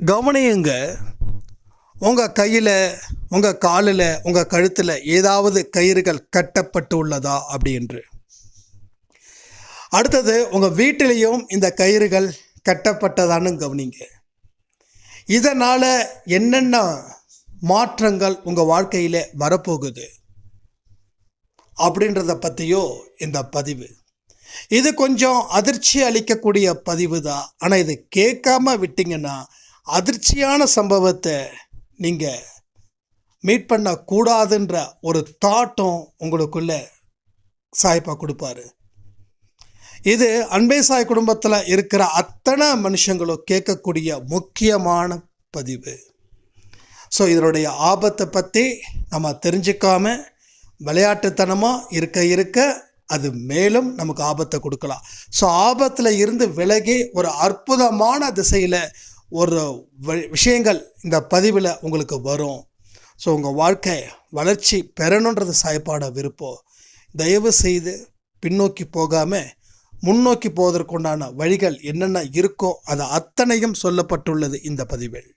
கவனியுங்க. உங்கள் கையில் உங்கள் காலில் உங்கள் கழுத்தில் ஏதாவது கயிறுகள் கட்டப்பட்டு உள்ளதா அப்படி என்று அடுத்தது உங்கள் வீட்டிலையும் இந்த கயிறுகள் கட்டப்பட்டதான்னு கவனிங்க. இதனால் என்னென்ன மாற்றங்கள் உங்கள் வாழ்க்கையில் வரப்போகுது? அப்படின்றத பற்றியோ இந்த பதிவு. இது கொஞ்சம் அதிர்ச்சி அளிக்கக்கூடிய பதிவு தான் ஆனால் இது கேட்காம விட்டிங்கன்னா அதிர்ச்சியான சம்பவத்தை நீங்கள் மீட் பண்ணக்கூடாதுன்ற ஒரு தாட்டம் உங்களுக்குள்ளே சாய்ப்பா கொடுப்பாரு. இது அன்பே சாய் குடும்பத்தில் இருக்கிற அத்தனை மனுஷங்களும் கேட்கக்கூடிய முக்கியமான பதிவு. ஸோ இதனுடைய ஆபத்தை பற்றி நம்ம தெரிஞ்சுக்காம விளையாட்டுத்தனமாக இருக்க இருக்க அது மேலும் நமக்கு ஆபத்தை கொடுக்கலாம். ஸோ ஆபத்தில் இருந்து விலகி ஒரு அற்புதமான திசையில் ஒரு விஷயங்கள் இந்த பதிவில் உங்களுக்கு வரும். ஸோ உங்கள் வாழ்க்கை வளர்ச்சி பெறணுன்றது சாய்ப்பாட விருப்பம். தயவு செய்து பின்னோக்கி போகாமல் முன்னோக்கி போவதற்குண்டான வழிகள் என்னென்ன இருக்கோ அது அத்தனையும் சொல்லப்பட்டுள்ளது இந்த பதிவில்.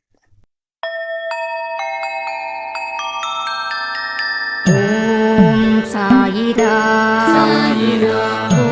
சாயிரா. சாயிரா.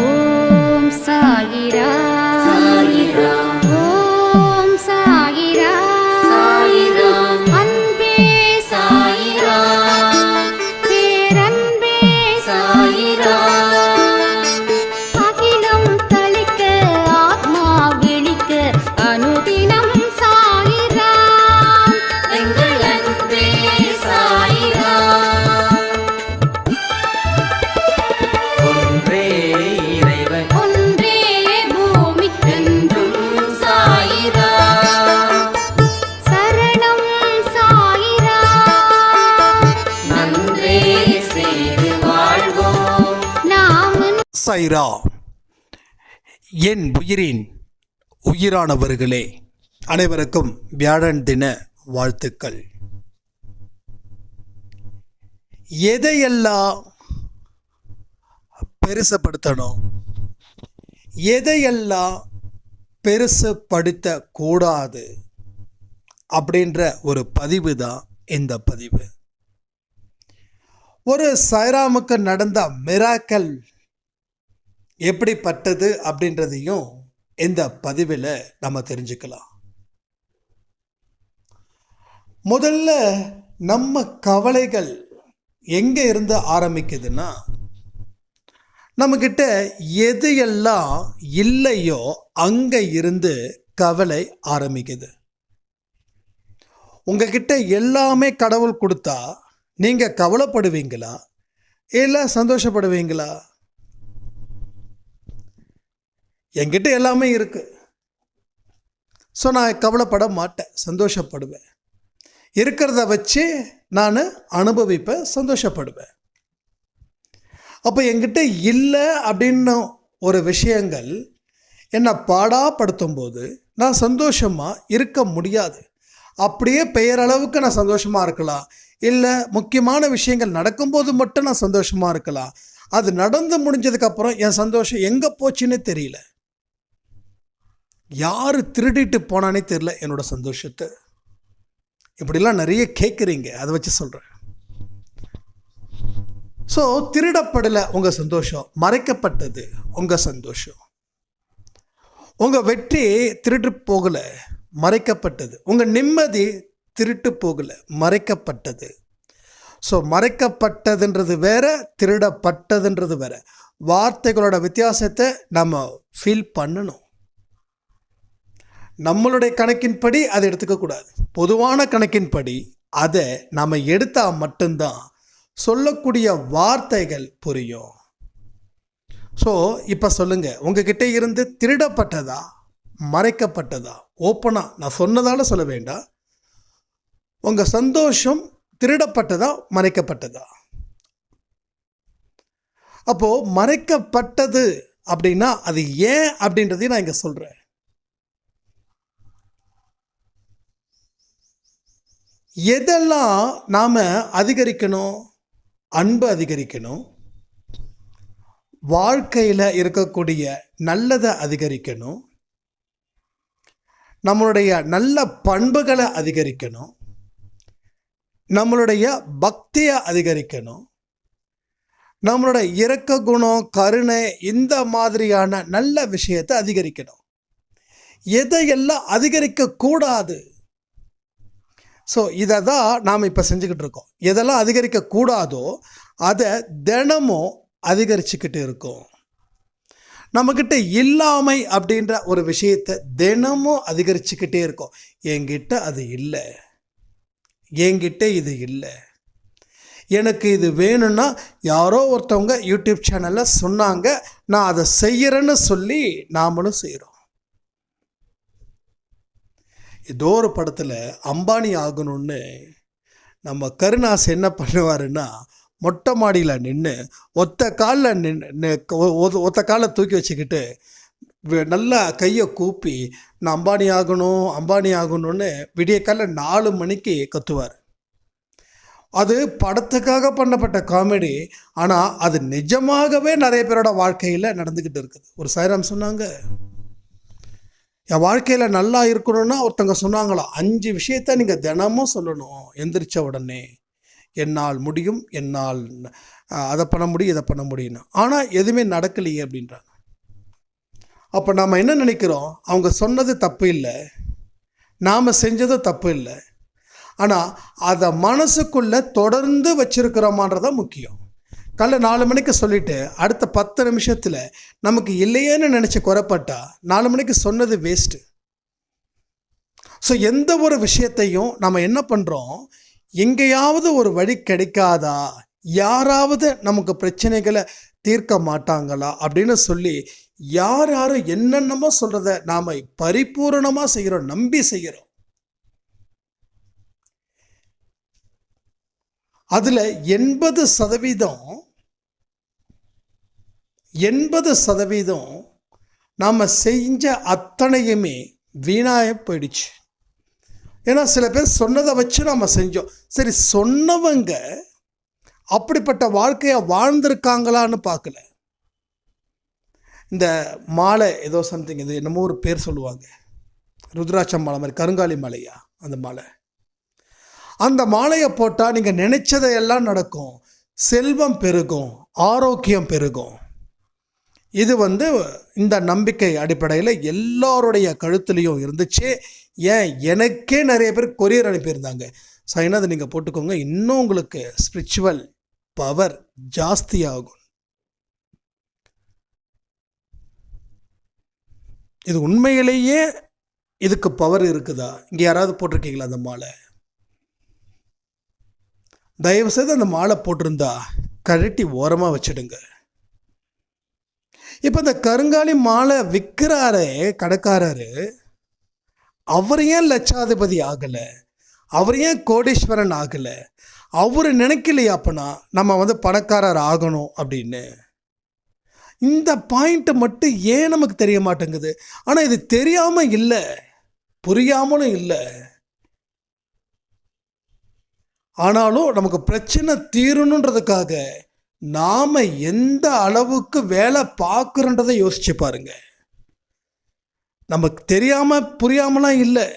என் உயிரின் உயிரானவர்களே அனைவருக்கும் வியாழன் தின வாழ்த்துக்கள். எதையெல்லாம் பெருசப்படுத்தணும் எதையெல்லாம் பெருசுப்படுத்த கூடாது அப்படின்ற ஒரு பதிவு தான் இந்த பதிவு. ஒரு சைராமுக்கு நடந்த மிராக்கல் எப்படிப்பட்டது அப்படின்றதையும் இந்த பதிவில் நம்ம தெரிஞ்சுக்கலாம். முதல்ல நம்ம கவலைகள் எங்கே இருந்து ஆரம்பிக்குதுன்னா நம்மக்கிட்ட எது எல்லாம் இல்லையோ அங்கே இருந்து கவலை ஆரம்பிக்குது. உங்ககிட்ட எல்லாமே கடவுள் கொடுத்தா நீங்கள் கவலைப்படுவீங்களா? இல்லை சந்தோஷப்படுவீங்களா? என்கிட்ட எல்லாமே இருக்குது ஸோ நான் கவலைப்பட மாட்டேன். சந்தோஷப்படுவேன். இருக்கிறத வச்சு நான் அனுபவிப்பேன் சந்தோஷப்படுவேன். அப்போ என்கிட்ட இல்லை அப்படின்னு ஒரு விஷயங்கள் என்னை பாடாப்படுத்தும் போது நான் சந்தோஷமாக இருக்க முடியாது. அப்படியே பெயரளவுக்கு நான் சந்தோஷமாக இருக்கலாம். இல்லை முக்கியமான விஷயங்கள் நடக்கும்போது மட்டும் நான் சந்தோஷமாக இருக்கலாம். அது நடந்து முடிஞ்சதுக்கப்புறம் என் சந்தோஷம் எங்கே போச்சுன்னு தெரியல. யார் திருடிட்டு போனானே தெரில என்னோட சந்தோஷத்தை. இப்படிலாம் நிறைய கேட்குறீங்க அதை வச்சு சொல்கிறேன் ஸோ திருடப்படலை உங்கள் சந்தோஷம். மறைக்கப்பட்டது உங்கள் சந்தோஷம். உங்கள் வெற்றி திருட்டு போகலை மறைக்கப்பட்டது. உங்கள் நிம்மதி திருட்டு போகலை மறைக்கப்பட்டது. ஸோ மறைக்கப்பட்டதுன்றது வேற திருடப்பட்டதுன்றது வேற. வார்த்தைகளோட வித்தியாசத்தை நம்ம ஃபீல் பண்ணணும். நம்மளுடைய கணக்கின்படி அதை எடுத்துக்கக்கூடாது பொதுவான கணக்கின்படி அதை நாம் எடுத்தால் மட்டும்தான் சொல்லக்கூடிய வார்த்தைகள் புரியும். ஸோ இப்போ சொல்லுங்கள் உங்ககிட்ட இருந்து திருடப்பட்டதா? மறைக்கப்பட்டதா? ஓப்பனாக நான் சொன்னதால் சொல்ல வேண்டாம். உங்கள் சந்தோஷம் திருடப்பட்டதா? மறைக்கப்பட்டதா? அப்போது மறைக்கப்பட்டது அப்படின்னா அது ஏன் அப்படின்றதையும் நான் இங்கே சொல்கிறேன் எதெல்லாம் நாம் அதிகரிக்கணும்? அன்பு அதிகரிக்கணும். வாழ்க்கையில் இருக்கக்கூடிய நல்லதை அதிகரிக்கணும். நம்மளுடைய நல்ல பண்புகளை அதிகரிக்கணும். நம்மளுடைய பக்தியை அதிகரிக்கணும். நம்மளோட இரக்க குணம் கருணை இந்த மாதிரியான நல்ல விஷயத்தை அதிகரிக்கணும். எதையெல்லாம் அதிகரிக்கக்கூடாது? ஸோ இதை தான் நாம் இப்போ செஞ்சுக்கிட்டு இருக்கோம் எதெல்லாம் அதிகரிக்க கூடாதோ அதை தினமும் அதிகரிச்சுக்கிட்டு இருக்கோம். நம்மக்கிட்ட இல்லாமை அப்படின்ற ஒரு விஷயத்தை தினமும் அதிகரிச்சுக்கிட்டே இருக்கோம். என்கிட்ட அது இல்லை. என்கிட்ட இது இல்லை. எனக்கு இது வேணும்னா யாரோ ஒருத்தவங்க யூடியூப் சேனலில் சொன்னாங்க நான் அதை செய்கிறேன்னு சொல்லி நாமளும் செய்கிறோம் ஏதோ ஒரு படத்தில் அம்பானி ஆகணும்னு நம்ம கருணாஸ் என்ன பண்ணுவாருன்னா மொட்டை மாடியில் நின்று ஒத்த காலில் நின்று ஒத்த காலை தூக்கி வச்சுக்கிட்டு நல்லா கையை கூப்பி நான் அம்பானி ஆகணும் அம்பானி ஆகணும்னு விடிய காலைல நாலு மணிக்கு கத்துவார். அது படத்துக்காக பண்ணப்பட்ட காமெடி. ஆனால் அது நிஜமாகவே நிறைய பேரோட வாழ்க்கையில் நடந்துக்கிட்டு இருக்குது. ஒரு சாய்ராம் சொன்னாங்க. என் வாழ்க்கையில் நல்லா இருக்கணும்னா ஒருத்தங்க சொன்னாங்களா? அஞ்சு விஷயத்த நீங்கள் தினமும் சொல்லணும். எந்திரிச்ச உடனே. என்னால் முடியும். என்னால் அதை பண்ண முடியும் இதை பண்ண முடியும்னு. ஆனால் எதுவுமே நடக்கலையே அப்படின்றாங்க. அப்போ நாம் என்ன நினைக்கிறோம்? அவங்க சொன்னது தப்பு இல்லை. நாம் செஞ்சது தப்பு இல்லை. ஆனால் அதை மனசுக்குள்ளே தொடர்ந்து வச்சுருக்கிறோமான்றதான் முக்கியம். காலைல நாலு மணிக்கு சொல்லிட்டு அடுத்த பத்து நிமிஷத்தில் நமக்கு இல்லையேன்னு நினச்சி குறைப்பட்டா நாலு மணிக்கு சொன்னது வேஸ்ட்டு ஸோ எந்த ஒரு விஷயத்தையும் நம்ம என்ன பண்ணுறோம் எங்கேயாவது ஒரு வழி கிடைக்காதா? யாராவது நமக்கு பிரச்சனைகளை தீர்க்க மாட்டாங்களா? அப்படின்னு சொல்லி யார் யாரும் என்னென்னமோ சொல்கிறத நாம் பரிபூரணமாக செய்கிறோம் நம்பி செய்கிறோம் அதில் எண்பது சதவீதம் எண்பது சதவீதம் நாம் செஞ்ச அத்தனையுமே வீணாய போயிடுச்சு. ஏன்னா சில பேர் சொன்னதை வச்சு நாம் செஞ்சோம். சரி சொன்னவங்க அப்படிப்பட்ட வாழ்க்கையை வாழ்ந்திருக்காங்களான்னு பார்க்கல. இந்த மாலை ஏதோ சம்திங் இது என்னமோ ஒரு பேர் சொல்லுவாங்க. ருத்ராட்சம் மாலை மாதிரி கருங்காலி மாலையா அந்த மாலை. அந்த மாலையை போட்டால் நீங்கள் நினைச்சதையெல்லாம் நடக்கும். செல்வம் பெருகும் ஆரோக்கியம் பெருகும். இது வந்து இந்த நம்பிக்கை அடிப்படையில் எல்லாருடைய கழுத்துலேயும் இருந்துச்சு. ஏன்? எனக்கே நிறைய பேர் கொரியர் அனுப்பியிருந்தாங்க. சைனா அதை நீங்கள் போட்டுக்கோங்க. இன்னும் உங்களுக்கு ஸ்பிரிச்சுவல் பவர் ஜாஸ்தியாகும் இது உண்மையிலேயே இதுக்கு பவர் இருக்குதா? இங்கே யாராவது போட்டிருக்கீங்களா அந்த மாலை? தயவு செய்து அந்த மாலை போட்டிருந்தா கழட்டி ஓரமாக வச்சிடுங்க. இப்போ இந்த கருங்காலி மாலை விற்கிறாரே கடைக்காரரு அவர் ஏன் லட்சாதிபதி ஆகலை? அவர் ஏன் கோடீஸ்வரன் ஆகலை? அவர் நினைக்கலையா அப்பனா நம்ம வந்து பணக்காரர் ஆகணும் அப்படின்னு? இந்த பாயிண்ட்டை மட்டும் ஏன் நமக்கு தெரிய மாட்டேங்குது? ஆனால் இது தெரியாமல் இல்லை புரியாமலும் இல்லை. ஆனாலும் நமக்கு பிரச்சனை தீரணுன்றதுக்காக நாம் எந்த அளவுக்கு வேலை பார்க்குறன்றதை யோசிச்சு பாருங்க. நமக்கு தெரியாமல் புரியாமலாம் இல்லை.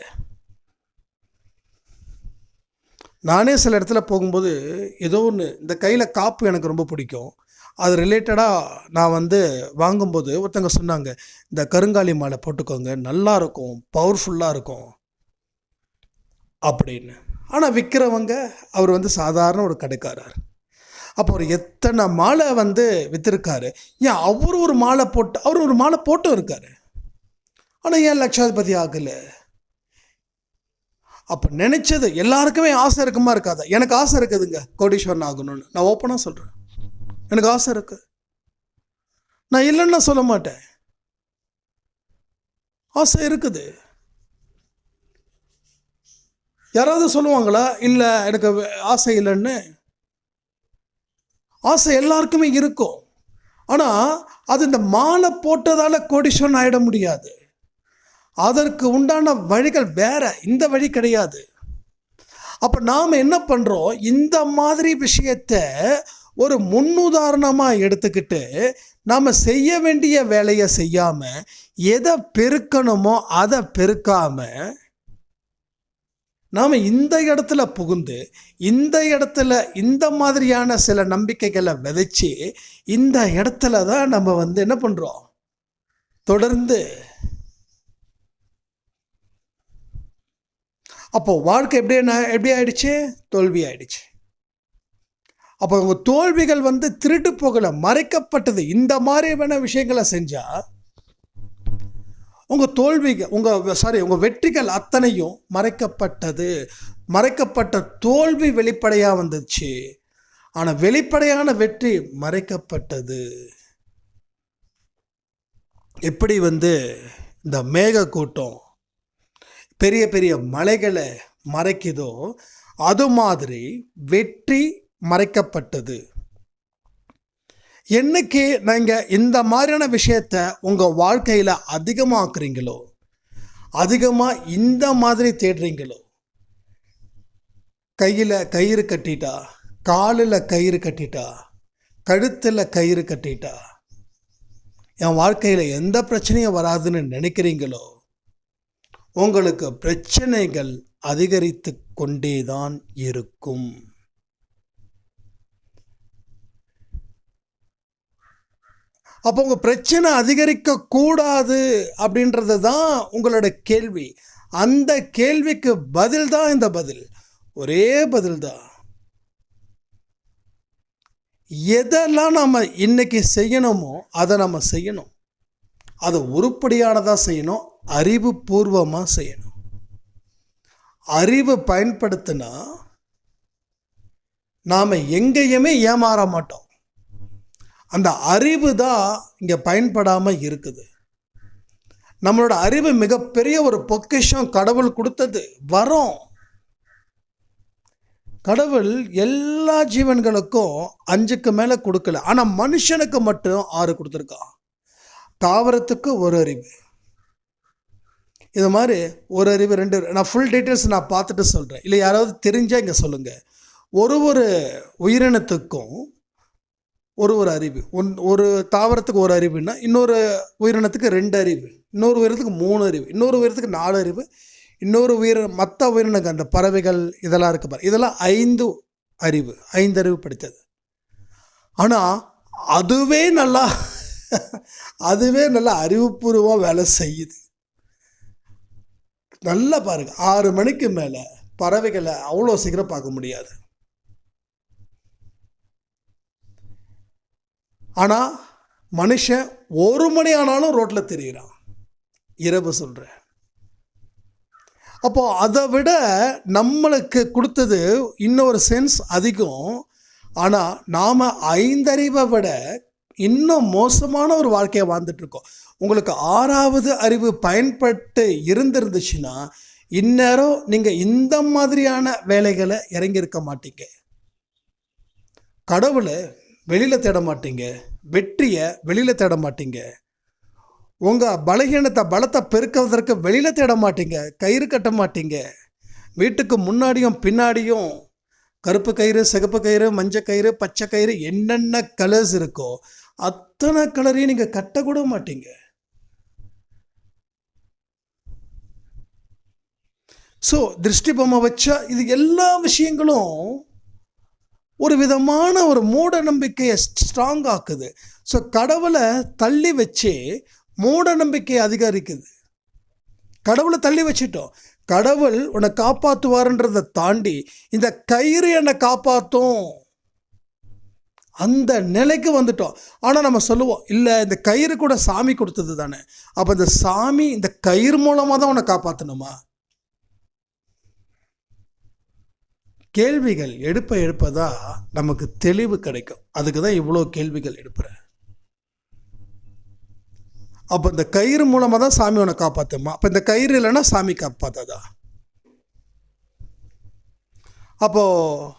நானே சில இடத்துல போகும்போது ஏதோ ஒன்று இந்த கையில் காப்பு எனக்கு ரொம்ப பிடிக்கும். அது ரிலேட்டடாக நான் வந்து வாங்கும்போது ஒருத்தங்க சொன்னாங்க இந்த கருங்காலி மாலை போட்டுக்கோங்க நல்லா இருக்கும் பவர்ஃபுல்லாக இருக்கும். அப்படின்னு. ஆனால் விற்கிறவங்க அவர் வந்து சாதாரண ஒரு கடைக்காரர். அப்போ ஒரு எத்தனை மாலை வந்து விற்றுருக்காரு ஏன் அவர் ஒரு மாலை போட்டு அவர் ஒரு மாலை போட்டும் இருக்கார். ஆனால் ஏன் லட்சாதிபதி ஆகலை? அப்போ நினச்சது எல்லாருக்குமே ஆசை இருக்குமா இருக்காதா? எனக்கு ஆசை இருக்குதுங்க கோடீஸ்வரன் ஆகணும்னு. நான் ஓப்பனாக சொல்கிறேன் எனக்கு ஆசை இருக்கு. நான் இல்லைன்னு சொல்ல மாட்டேன். ஆசை இருக்குது. யாராவது சொல்லுவாங்களா? இல்லை எனக்கு ஆசை இல்லைன்னு. ஆசை எல்லாருக்குமே இருக்கும். ஆனால் அது இந்த மாலை போட்டதால் கோடீஸ்வரன் ஆகிட முடியாது. அதற்கு உண்டான வழிகள் வேற இந்த வழி கிடையாது. அப்போ நாம் என்ன பண்ணுறோம் இந்த மாதிரி விஷயத்த ஒரு முன்னுதாரணமாக எடுத்துக்கிட்டு நாம் செய்ய வேண்டிய வேலையை செய்யாமல் எதை பெருக்கணுமோ அதை பெருக்காமல் நாம் இந்த இடத்துல புகுந்து இந்த இடத்துல இந்த மாதிரியான சில நம்பிக்கைகளை விதைச்சி இந்த இடத்துல தான் நம்ம வந்து என்ன பண்ணுறோம் தொடர்ந்து அப்போது வாழ்க்கை எப்படி என்ன எப்படி ஆயிடுச்சு? தோல்வி ஆயிடுச்சு. அப்போ உங்கள் தோல்விகள் வந்து திருட்டு போகலை மறைக்கப்பட்டது. இந்த மாதிரியான விஷயங்களை செஞ்சால் உங்கள் தோல்விகள் உங்கள் சாரி உங்கள் வெற்றிகள் அத்தனையும் மறைக்கப்பட்டது. மறைக்கப்பட்ட தோல்வி வெளிப்படையாக வந்துச்சு. ஆனால் வெளிப்படையான வெற்றி மறைக்கப்பட்டது. எப்படி வந்து இந்த மேக கூட்டம் பெரிய பெரிய மலைகளை மறைக்குதோ அது மாதிரி வெற்றி மறைக்கப்பட்டது. என்னைக்கு நீங்கள் இந்த மாதிரியான விஷயத்த உங்கள் வாழ்க்கையில் அதிகமாக்குறீங்களோ அதிகமாக இந்த மாதிரி தேடுறீங்களோ கையில் கயிறு கட்டிட்டா காலில் கயிறு கட்டிட்டா கழுத்தில் கயிறு கட்டிட்டா என் வாழ்க்கையில் எந்த பிரச்சனையும் வராதுன்னு நினைக்கிறீங்களோ உங்களுக்கு பிரச்சனைகள் அதிகரித்து கொண்டே தான் இருக்கும். அப்போ உங்கள் பிரச்சனை அதிகரிக்கக்கூடாது அப்படின்றது தான் உங்களோட கேள்வி. அந்த கேள்விக்கு பதில் தான் இந்த பதில். ஒரே பதில் தான். எதெல்லாம் நம்ம இன்னைக்கு செய்யணுமோ அதை நம்ம செய்யணும். அதை உருப்படியானதாக செய்யணும். அறிவுபூர்வமாக செய்யணும். அறிவு பயன்படுத்தினா நாம் எங்கேயுமே ஏமாற மாட்டோம். அந்த அறிவு தான் இங்கே பயன்படாமல் இருக்குது. நம்மளோட அறிவு மிகப்பெரிய ஒரு பொக்கிஷம் கடவுள் கொடுத்தது. வரோம். கடவுள் எல்லா ஜீவன்களுக்கும் அஞ்சுக்கு மேலே கொடுக்கல. ஆனால் மனுஷனுக்கு மட்டும் ஆறு கொடுத்துருக்கான் தாவரத்துக்கு ஒரு அறிவு. இது மாதிரி ஒரு அறிவு ரெண்டு நான் ஃபுல் டீட்டெயில்ஸ் நான் பார்த்துட்டு சொல்கிறேன் இல்லை யாராவது தெரிஞ்சால் இங்கே சொல்லுங்கள் ஒரு ஒரு உயிரினத்துக்கும் ஒரு ஒரு அறிவு. ஒன் ஒரு தாவரத்துக்கு ஒரு அறிவுன்னா இன்னொரு உயிரினத்துக்கு ரெண்டு அறிவு. இன்னொரு உயிரத்துக்கு மூணு அறிவு. இன்னொரு உயிரத்துக்கு நாலு அறிவு. இன்னொரு உயிர் மற்ற உயிரினங்கள் அந்த பறவைகள் இதெல்லாம் இருக்கு பாரு. இதெல்லாம் ஐந்து அறிவு ஐந்து அறிவு படித்தது. ஆனால் அதுவே நல்லா அதுவே நல்லா அறிவுபூர்வமாக வேலை செய்யுது. நல்லா பாருங்க. ஆறு மணிக்கு மேலே பறவைகளை அவ்வளோ சீக்கிரம் பார்க்க முடியாது. ஆனால் மனுஷன் ஒரு மணி ஆனாலும் ரோட்டில் தெரிகிறான் இரவு சொல்கிறேன் அப்போது அதை விட நம்மளுக்கு கொடுத்தது இன்னொரு சென்ஸ் அதிகம். ஆனால் நாம் ஐந்தறிவை விட இன்னும் மோசமான ஒரு வாழ்க்கையை வாழ்ந்துட்டுருக்கோம். உங்களுக்கு ஆறாவது அறிவு பயன்பட்டு இருந்திருந்துச்சுன்னா இந்நேரம் நீங்கள் இந்த மாதிரியான வேலைகளை இறங்கியிருக்க மாட்டீங்க. கடவுளை வெளியில் தேட மாட்டீங்க. வெற்றியை வெளியில் தேட மாட்டீங்க. உங்கள் பலகீனத்தை பலத்தை பெருக்குவதற்கு வெளியில் தேட மாட்டீங்க. கயிறு கட்ட மாட்டீங்க. வீட்டுக்கு முன்னாடியும் பின்னாடியும் கருப்பு கயிறு சிகப்பு கயிறு மஞ்சள் கயிறு பச்சை கயிறு என்னென்ன கலர்ஸ் இருக்கோ அத்தனை கலரையும் நீங்கள் கட்டக்கூட மாட்டீங்க. ஸோ திருஷ்டி பொம்மை வச்சா இது எல்லா விஷயங்களும் ஒரு விதமான ஒரு மூட நம்பிக்கையை ஸ்ட்ராங் ஆக்குது. ஸோ கடவுளை தள்ளி வச்சு மூட நம்பிக்கை அதிகரிக்குது. கடவுளை தள்ளி வச்சிட்டோம். கடவுள் உன்னை காப்பாற்றுவாருன்றதை தாண்டி இந்த கயிறு என்னை காப்பாற்றும் அந்த நிலைக்கு வந்துட்டோம். ஆனால் நம்ம சொல்லுவோம் இல்லை இந்த கயிறு கூட சாமி கொடுத்தது தானே. அப்போ இந்த சாமி இந்த கயிறு மூலமாக தான் உன்னை காப்பாற்றணுமா கேள்விகள் எடுப்ப எடுப்பதா நமக்கு தெளிவு கிடைக்கும். அதுக்கு தான் இவ்வளோ கேள்விகள் எடுப்புறேன் அப்போ இந்த கயிறு மூலமாக தான் சாமி உன்னை காப்பாற்றுமா அப்போ இந்த கயிறு இல்லைன்னா சாமி காப்பாற்றாதா அப்போது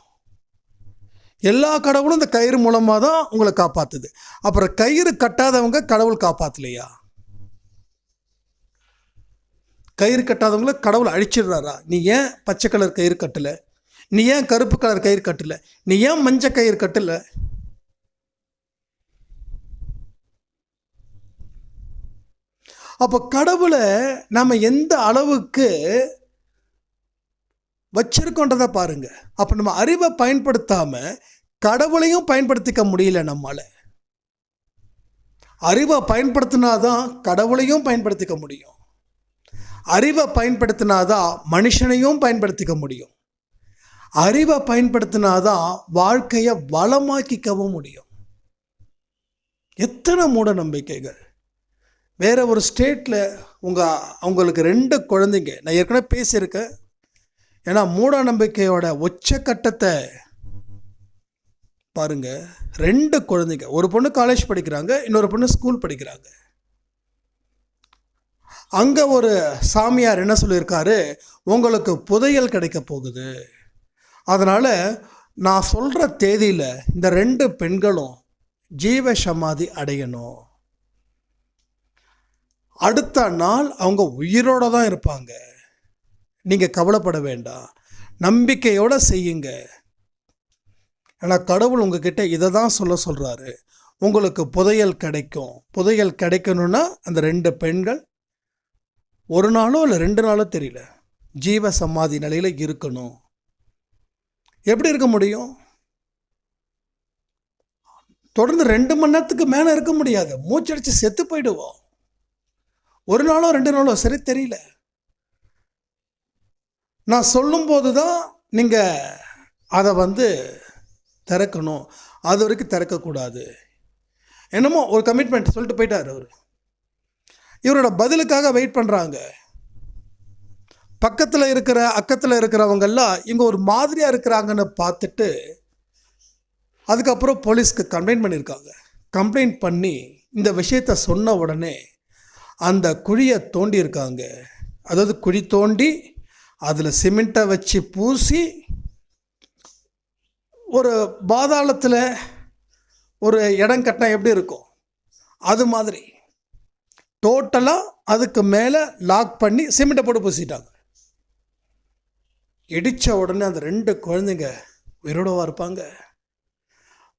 எல்லா கடவுளும் இந்த கயிறு மூலமாக தான் உங்களை காப்பாற்றுது அப்புறம் கயிறு கட்டாதவங்க கடவுள் காப்பாற்றலையா கயிறு கட்டாதவங்கள கடவுள் அழிச்சிடுறாரா? நீ ஏன் பச்சை கலர் கயிறு கட்டலை? நீ ஏன் கருப்பு கலர் கயிறு கட்டல? நீ ஏன் மஞ்சள் கயிறு கட்டல? அப்போ கடவுளை நம்ம எந்த அளவுக்கு வச்சிருக்கோன்றதை பாருங்க. அப்போ நம்ம அறிவை பயன்படுத்தாமல் கடவுளையும் பயன்படுத்திக்க முடியல நம்மளால் அறிவை பயன்படுத்தினாதான் கடவுளையும் பயன்படுத்திக்க முடியும். அறிவை பயன்படுத்தினாதான் மனுஷனையும் பயன்படுத்திக்க முடியும். அறிவை பயன்படுத்தினாதான் வாழ்க்கையை வளமாக்கிக்கவும் முடியும். எத்தனை மூட நம்பிக்கைகள் வேறு ஒரு ஸ்டேட்டில் உங்கள் அவங்களுக்கு ரெண்டு குழந்தைங்க. நான் ஏற்கனவே பேசியிருக்கேன். ஏன்னா மூட நம்பிக்கையோட உச்சக்கட்டத்தை பாருங்க. ரெண்டு குழந்தைங்க. ஒரு பொண்ணு காலேஜ் படிக்கிறாங்க இன்னொரு பொண்ணு ஸ்கூல் படிக்கிறாங்க. அங்கே ஒரு சாமியார் என்ன சொல்லியிருக்காரு? உங்களுக்கு புதையல் கிடைக்க போகுது. அதனால் நான் சொல்கிற தேதியில் இந்த ரெண்டு பெண்களும் ஜீவ சமாதி அடையணும். அடுத்த நாள் அவங்க உயிரோட தான் இருப்பாங்க. நீங்கள் கவலைப்பட வேண்டாம். நம்பிக்கையோடு செய்யுங்க. ஏன்னா கடவுள் உங்ககிட்ட இதை தான் சொல்ல சொல்கிறாரு உங்களுக்கு புதையல் கிடைக்கும். புதையல் கிடைக்கணும்னா அந்த ரெண்டு பெண்கள் ஒரு நாளோ இல்லை ரெண்டு நாளோ தெரியல. ஜீவ சமாதி நிலையில் இருக்கணும். எப்படி இருக்க முடியும்? தொடர்ந்து ரெண்டு மணி நேரத்துக்கு மேலே இருக்க முடியாது. மூச்சடிச்சு செத்து போயிடுவோம். ஒரு நாளோ ரெண்டு நாளோ சரி தெரியல. நான் சொல்லும்போது தான் நீங்கள் அதை வந்து திறக்கணும். அது வரைக்கும் திறக்கக்கூடாது. என்னமோ ஒரு கமிட்மெண்ட் சொல்லிட்டு போயிட்டார் அவர். இவரோட பதிலுக்காக வெயிட் பண்ணுறாங்க பக்கத்தில் இருக்கிற அக்கத்தில் இருக்கிறவங்கெல்லாம் இங்கே ஒரு மாதிரியாக இருக்கிறாங்கன்னு பார்த்துட்டு அதுக்கப்புறம் போலீஸ்க்கு கம்ப்ளைண்ட் பண்ணியிருக்காங்க. கம்ப்ளைண்ட் பண்ணி இந்த விஷயத்த சொன்ன உடனே அந்த குழியை தோண்டியிருக்காங்க. அதாவது குழி தோண்டி அதில் சிமெண்ட்டை வச்சு பூசி ஒரு பாதாளத்தில் ஒரு இடம் கட்டினா எப்படி இருக்கும்? அது மாதிரி. டோட்டலாக அதுக்கு மேலே லாக் பண்ணி சிமெண்ட்டை போட்டு பூசிட்டாங்க. இடித்த உடனே அந்த ரெண்டு குழந்தைங்க உயிரோடவா இருப்பாங்க.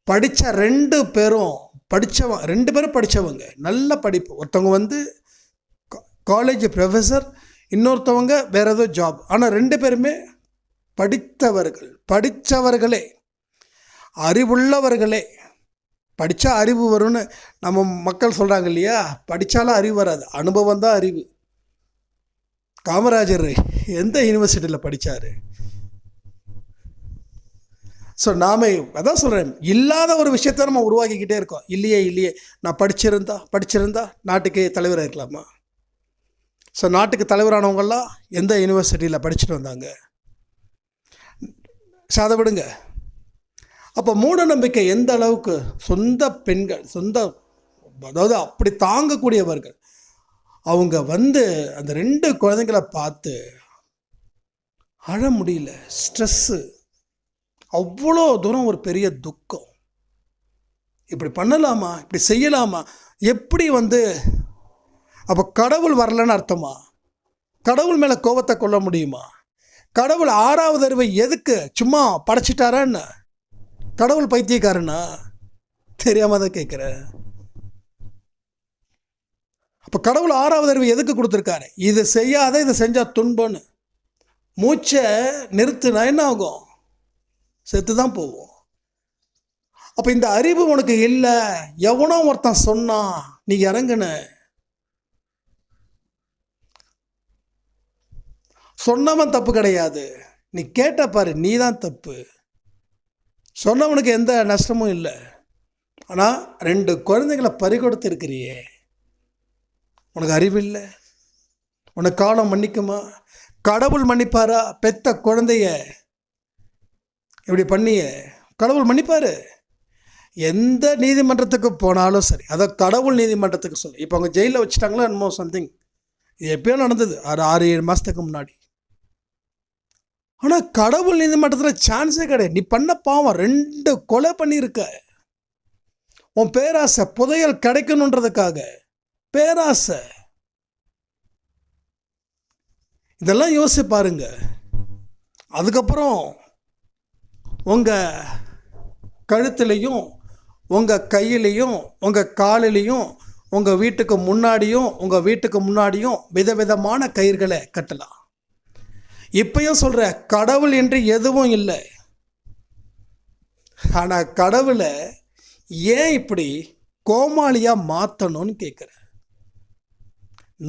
படித்த ரெண்டு பேரும் படித்தவங்க ரெண்டு பேரும் படித்தவங்க நல்ல படிப்பு. ஒருத்தவங்க வந்து காலேஜ் ப்ரொஃபஸர் இன்னொருத்தவங்க வேற ஏதோ ஜாப் ஆனால் ரெண்டு பேருமே படித்தவர்கள். படித்தவர்களே அறிவுள்ளவர்களே. படித்தா அறிவு வரும்னு நம்ம மக்கள் சொல்கிறாங்க இல்லையா? படித்தாலும் அறிவு வராது. அனுபவம் தான் அறிவு. காமராஜர் எந்த யூனிவர்சிட்டியில் படித்தார் ஸோ நாம அதான் சொல்கிறேன் இல்லாத ஒரு விஷயத்த நம்ம உருவாக்கிக்கிட்டே இருக்கோம். இல்லையே இல்லையே. நான் படிச்சிருந்தா படிச்சிருந்தா நாட்டுக்கு தலைவராக இருக்கலாமா? ஸோ நாட்டுக்கு தலைவரானவங்கெல்லாம் எந்த யூனிவர்சிட்டியில் படிச்சுட்டு வந்தாங்க? சாத அதை விடுங்க. அப்போ மூட நம்பிக்கை எந்த அளவுக்கு சொந்த பெண்கள் சொந்த அதாவது அப்படி தாங்கக்கூடியவர்கள் அவங்க வந்து அந்த ரெண்டு குழந்தைங்களை பார்த்து அழ முடியல ஸ்ட்ரெஸ்ஸு அவ்வளோ தூரம் ஒரு பெரிய துக்கம். இப்படி பண்ணலாமா? இப்படி செய்யலாமா? எப்படி வந்து அப்போ கடவுள் வரலன்னு அர்த்தமா? கடவுள் மேலே கோபத்தை கொள்ள முடியுமா? கடவுள் ஆறாவது அறிவை எதுக்கு? சும்மா படைச்சிட்டாரான்னு. கடவுள் பைத்தியக்காரனா? தெரியாமல் தான் கேட்குறேன் அப்போ கடவுள் ஆறாவது அறிவு எதுக்கு கொடுத்துருக்காரு? இது செய்யாத இதை செஞ்சால் துன்பம்னு. மூச்சை நிறுத்தினா என்ன ஆகும்? செத்து தான் போவோம். அப்போ இந்த அறிவு உனக்கு இல்லை. எவனோ ஒருத்தன் சொன்னான் நீ இறங்குன. சொன்னவன் தப்பு கிடையாது. நீ கேட்ட பாரு நீ தான் தப்பு. சொன்னவனுக்கு எந்த நஷ்டமும் இல்லை. ஆனால் ரெண்டு குழந்தைங்களை பறிகொடுத்து இருக்கிறியே உனக்கு அறிவு இல்லை உனக்கு காலம் மன்னிக்குமா? கடவுள் மன்னிப்பாரா? பெத்த குழந்தைய? இப்படி பண்ணிய கடவுள் மன்னிப்பார். எந்த நீதிமன்றத்துக்கு போனாலும் சரி அதை கடவுள் நீதிமன்றத்துக்கு சொல்லு. இப்போ அவங்க ஜெயிலில் வச்சுட்டாங்களோ என்னமோ சம்திங் இது எப்பயோ நடந்தது ஆறு ஆறு ஏழு மாதத்துக்கு முன்னாடி. ஆனால் கடவுள் நீதிமன்றத்தில் சான்ஸே கிடையாது. நீ பண்ண பாவம் ரெண்டு கொலை பண்ணியிருக்க. உன் பேராசை புதையல் கிடைக்கணுன்றதுக்காக. பேராசை. இதெல்லாம் யோசிச்சு பாருங்க. அதுக்கப்புறம் உங்கள் கழுத்துலேயும் உங்கள் கையிலையும் உங்கள் காலிலையும் உங்கள் வீட்டுக்கு முன்னாடியும் உங்கள் வீட்டுக்கு முன்னாடியும் விதவிதமான கயிர்களை கட்டலாம். இப்பயும் சொல்கிற கடவுள் என்று எதுவும் இல்லை. ஆனால் கடவுளை ஏன் இப்படி கோமாளியாக மாற்றணும்னு கேட்குறேன்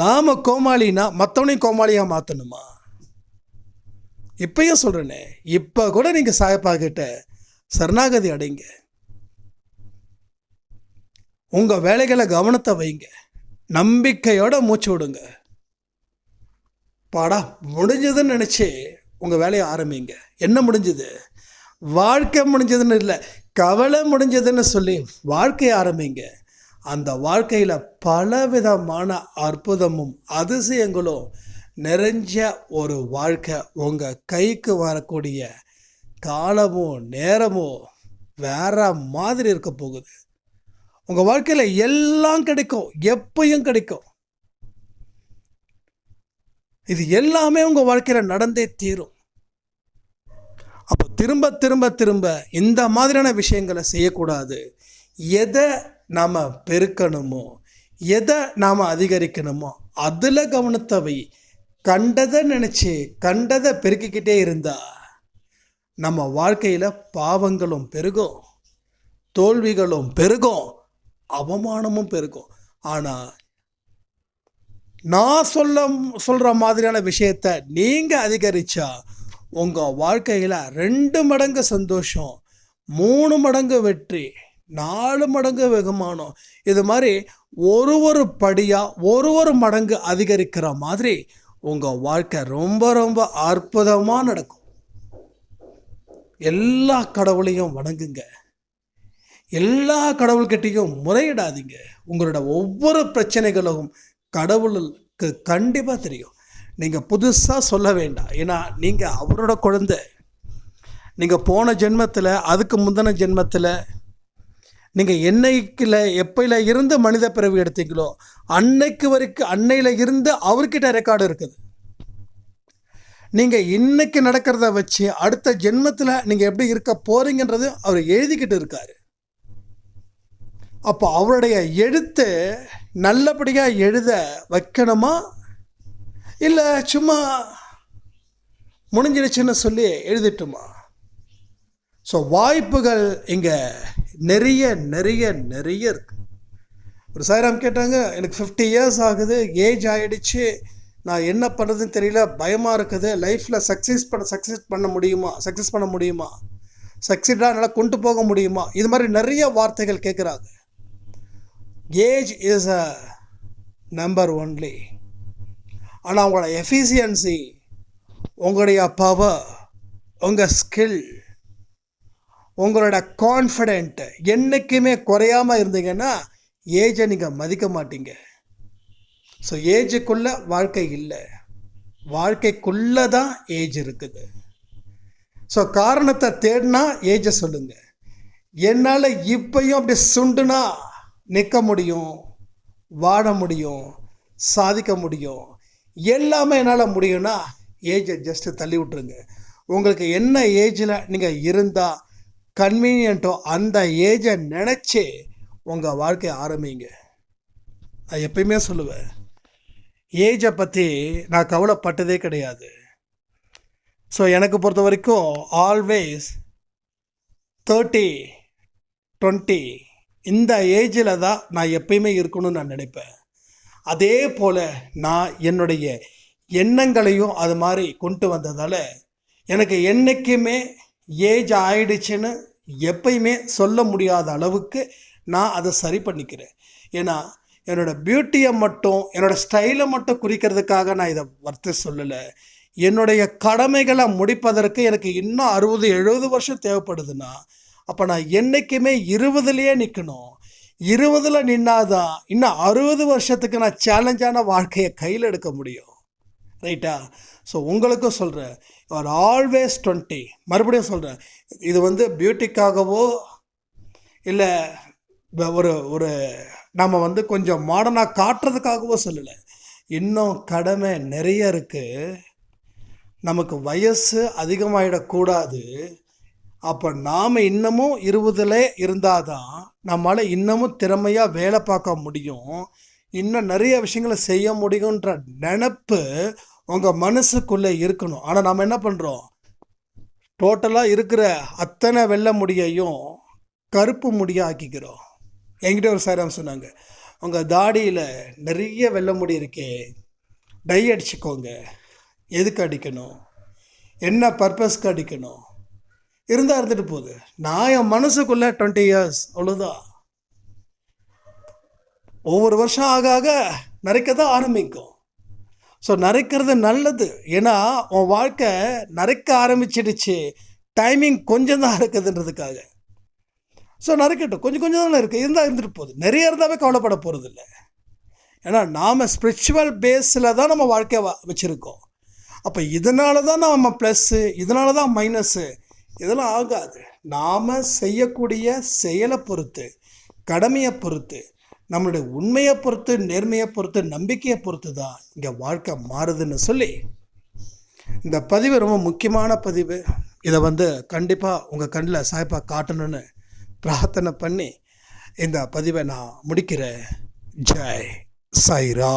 நாம் கோமாளினா மற்றவனையும் கோமாளியாக மாற்றணுமா இப்பயும் சொல்கிறேனே இப்போ கூட நீங்கள் சாயப்பா கிட்ட சரணாகதி அடைங்க. உங்கள் வேலைகளை கவனத்தை வைங்க. நம்பிக்கையோட மூச்சு விடுங்க. பாடா முடிஞ்சதுன்னு நினச்சி உங்கள் வேலையை ஆரம்பிங்க. என்ன முடிஞ்சது? வாழ்க்கை முடிஞ்சதுன்னு இல்லை கவலை முடிஞ்சதுன்னு சொல்லி வாழ்க்கையை ஆரம்பிங்க. அந்த வாழ்க்கையில் பலவிதமான அற்புதமும் அதிசயங்களும் நிறைஞ்ச ஒரு வாழ்க்கை உங்கள் கைக்கு வரக்கூடிய காலமும் நேரமும் வேற மாதிரி இருக்க போகுது. உங்கள் வாழ்க்கையில் எல்லாம் கிடைக்கும் எப்பையும் கிடைக்கும். இது எல்லாமே உங்கள் வாழ்க்கையில் நடந்தே தீரும். அப்போ திரும்ப திரும்ப திரும்ப இந்த மாதிரியான விஷயங்களை செய்யக்கூடாது. எதை நாம் பெருக்கணுமோ? எதை நாம் அதிகரிக்கணுமோ? அதில் கவனத்தை வை கண்டதை நினச்சி கண்டதை பெருக்கிக்கிட்டே இருந்தா நம்ம வாழ்க்கையில் பாவங்களும் பெருகும். தோல்விகளும் பெருகும். அவமானமும் பெருகும். ஆனால் நான் சொல்ல சொல்கிற மாதிரியான விஷயத்த நீங்கள் அதிகரித்தா உங்கள் வாழ்க்கையில் ரெண்டு மடங்கு சந்தோஷம் மூணு மடங்கு வெற்றி. நாலு மடங்கு வெகுமானம். இது மாதிரி ஒரு ஒரு படியாக ஒரு ஒரு மடங்கு அதிகரிக்கிற மாதிரி உங்கள் வாழ்க்கை ரொம்ப ரொம்ப அற்புதமாக நடக்கும். எல்லா கடவுளையும் வணங்குங்க. எல்லா கடவுள்கிட்டையும் முறையிடாதீங்க. உங்களோட ஒவ்வொரு பிரச்சனைகளும் கடவுளுக்கு கண்டிப்பாக தெரியும். நீங்கள் புதுசாக சொல்ல வேண்டாம். ஏன்னா நீங்கள் அவரோட குழந்தை. நீங்கள் போன ஜென்மத்தில் அதுக்கு முந்தின ஜென்மத்தில் நீங்கள் என்னைக்கில் எப்பையில் இருந்து மனித பிறவி எடுத்தீங்களோ அன்னைக்கு வரைக்கும் அன்னையில் இருந்து அவர்கிட்ட ரெக்கார்டு இருக்குது. நீங்கள் இன்னைக்கு நடக்கிறத வச்சு அடுத்த ஜென்மத்தில் நீங்கள் எப்படி இருக்க போகிறீங்கன்றது அவர் எழுதிக்கிட்டு இருக்கார். அப்போ அவருடைய எழுத்து நல்லபடியாக எழுத வைக்கணுமா? இல்லை சும்மா முடிஞ்சிடுச்சுன்னு சொல்லி எழுதிட்டுமா? ஸோ வாய்ப்புகள் இங்கே நிறைய நிறைய நிறைய இருக்கு. ஒரு சாய்ராம் கேட்டாங்க எனக்கு ஃபிஃப்டி இயர்ஸ் ஆகுது ஏஜ் ஆகிடுச்சு நான் என்ன பண்ணுறதுன்னு தெரியல பயமாக இருக்குது லைஃப்பில் சக்ஸஸ் பண்ண சக்ஸஸ் பண்ண முடியுமா சக்ஸஸ் பண்ண முடியுமா சக்ஸீடாக என்னால் கொண்டு போக முடியுமா? இது மாதிரி நிறைய வார்த்தைகள் கேட்குறாங்க age is a number only ஆனால் உங்களோட எஃபிஷியன்சி உங்களுடைய பவர் உங்கள் ஸ்கில் உங்களோட கான்ஃபிடென்ட்டு என்றைக்குமே குறையாமல் இருந்தீங்கன்னா ஏஜை நீங்கள் மதிக்க மாட்டீங்க. ஸோ ஏஜுக்குள்ளே வாழ்க்கை இல்லை. வாழ்க்கைக்குள்ளே தான் ஏஜ் இருக்குது. ஸோ காரணத்தை தேடினா ஏஜை சொல்லுங்கள் என்னால் இப்பையும் அப்படி சுண்டுனா நிற்க முடியும் வாழ முடியும் சாதிக்க முடியும். எல்லாமே என்னால் முடியும்னா ஏஜை ஜஸ்ட்டு தள்ளி விட்ருங்க உங்களுக்கு என்ன ஏஜில் நீங்கள் இருந்தால் கன்வீனியண்ட்டோ அந்த ஏஜை நினச்சி உங்கள் வாழ்க்கையை ஆரம்பிங்க. நான் எப்பயுமே சொல்லுவேன் ஏஜை பற்றி நான் கவலைப்பட்டதே கிடையாது. ஸோ எனக்கு பொறுத்த வரைக்கும் ஆல்வேஸ் தேர்ட்டி டுவெண்ட்டி இந்த ஏஜில் தான் நான் எப்பயுமே இருக்கணும்னு நான் நினைப்பேன். அதே போல் நான் என்னுடைய எண்ணங்களையும் அது மாதிரி கொண்டு வந்ததால் எனக்கு என்றைக்குமே ஏஜ் ஆயிடுச்சுன்னு எப்பயுமே சொல்ல முடியாத அளவுக்கு நான் அதை சரி பண்ணிக்கிறேன். ஏன்னா என்னோடய பியூட்டியை மட்டும் என்னோடய ஸ்டைலை மட்டும் குறிக்கிறதுக்காக நான் இதை வர்த்து சொல்லலை. என்னுடைய கடமைகளை முடிப்பதற்கு எனக்கு இன்னும் அறுபது எழுபது வருஷம் தேவைப்படுதுன்னா அப்போ நான் என்றைக்குமே இருபதுலேயே நிற்கணும் இருபதில் நின்னாதான் இன்னும் அறுபது வருஷத்துக்கு நான் சேலஞ்சான வாழ்க்கையை கையில் எடுக்க முடியும். ரைட்டா ஸோ உங்களுக்கும் சொல்கிறேன் ஆர் ஆல்வேஸ் டுவெண்ட்டி மறுபடியும் சொல்கிறேன் இது வந்து பியூட்டிக்காகவோ இல்லை ஒரு ஒரு நம்ம வந்து கொஞ்சம் மாடர்னாக காட்டுறதுக்காகவோ சொல்லலை. இன்னும் கடமை நிறைய இருக்குது நமக்கு வயசு அதிகமாகிடக்கூடாது அப்போ நாம் இன்னமும் இருபதுலே இருந்தால் தான் நம்மளால் இன்னமும் திறமையாக வேலை பார்க்க முடியும். இன்னும் நிறைய விஷயங்களை செய்ய முடியுன்ற நினப்பு உங்கள் மனசுக்குள்ளே இருக்கணும். ஆனால் நாம் என்ன பண்ணுறோம் டோட்டலாக இருக்கிற அத்தனை வெள்ளை முடியையும் கருப்பு முடியாக ஆக்கிக்கிறோம். என்கிட்ட ஒரு சாரம் சொன்னாங்க உங்கள் தாடியில் நிறைய வெள்ளை முடி இருக்கே டை அடிச்சுக்கோங்க. எதுக்கு அடிக்கணும்? என்ன பர்பஸ்க்கு அடிக்கணும்? இருந்தால் இருந்துட்டு போகுது. நான் என் மனசுக்குள்ளே டுவெண்ட்டி இயர்ஸ் அவ்வளோதான் ஒவ்வொரு வருஷம் ஆக ஆக நிறைக்க தான் ஆரம்பிக்கும். ஸோ நரைக்கிறது நல்லது. ஏன்னா உன் வாழ்க்கை நரைக்க ஆரம்பிச்சிடுச்சு. டைமிங் கொஞ்சம் தான் இருக்குதுன்றதுக்காக. ஸோ நறுக்கட்டும் கொஞ்சம் கொஞ்சம் தானே இருக்குது இருந்தால் இருந்துட்டு போகுது. நிறைய இருந்தாவே கவலைப்பட போகிறது இல்லை ஏன்னா நாம் ஸ்பிரிச்சுவல் பேஸில் தான் நம்ம வாழ்க்கையை வ வச்சுருக்கோம். அப்போ இதனால தான் நம்ம ப்ளஸ்ஸு இதனால தான் மைனஸ்ஸு இதெல்லாம் ஆகாது. நாம் செய்யக்கூடிய செயலை பொறுத்து கடமையை பொறுத்து நம்மளுடைய உண்மையை பொறுத்து நேர்மையை பொறுத்து நம்பிக்கையை பொறுத்து தான் இங்கே வாழ்க்கை மாறுதுன்னு சொல்லி இந்த பதிவு ரொம்ப முக்கியமான பதிவு. இதை வந்து கண்டிப்பாக உங்கள் கண்ணில் சாய்ப்பா காட்டணும்னு பிரார்த்தனை பண்ணி இந்த பதிவை நான் முடிக்கிறேன். ஜெய் சாய்ரா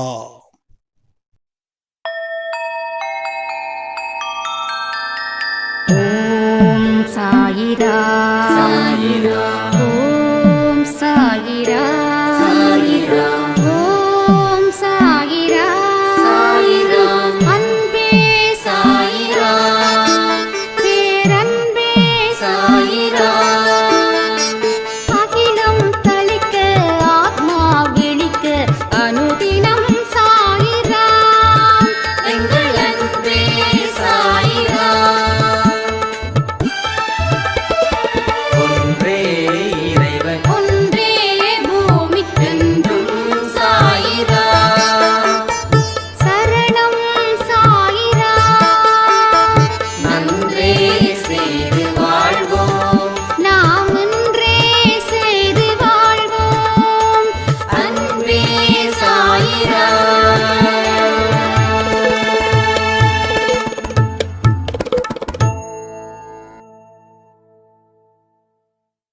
ஓம் சாயிரா சாயிரா